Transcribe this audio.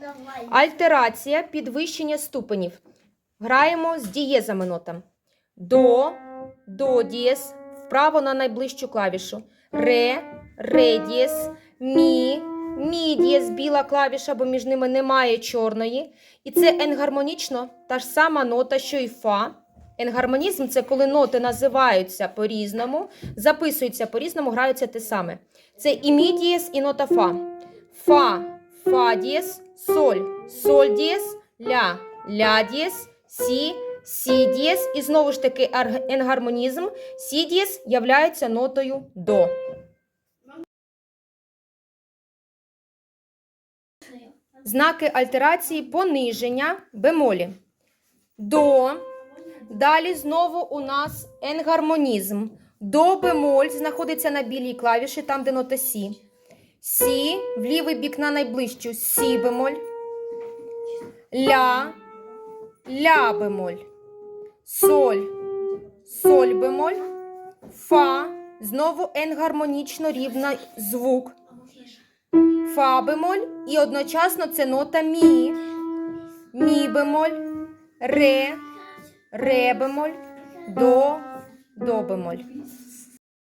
Давай. Альтерація підвищення ступенів. Граємо з дієзами нотам. До, до дієз, вправо на найближчу клавішу. Ре, ре дієз, мі, мі дієз, біла клавіша, бо між ними немає чорної. І це енгармонічно та ж сама нота, що і фа. Енгармонізм це коли ноти називаються по-різному, записуються по-різному, граються те саме. Це і мі дієз, і нота фа. Фа, фа дієз, соль, соль дієз, ля, ля дієз, сі, сі дієз. І знову ж таки енгармонізм. Сі дієз являється нотою до. Знаки альтерації пониження бемолі. До. Далі знову у нас енгармонізм. До бемоль знаходиться на білій клавіші, там, де нота Сі. Сі в лівий бік на найближчу Сі бемоль. Ля, ля бемоль. Соль, соль бемоль. Фа. Знову енгармонічно рівна звук. Фа бемоль. І одночасно це нота мі. Мі бемоль. Ре, ре бемоль. До, до бемоль.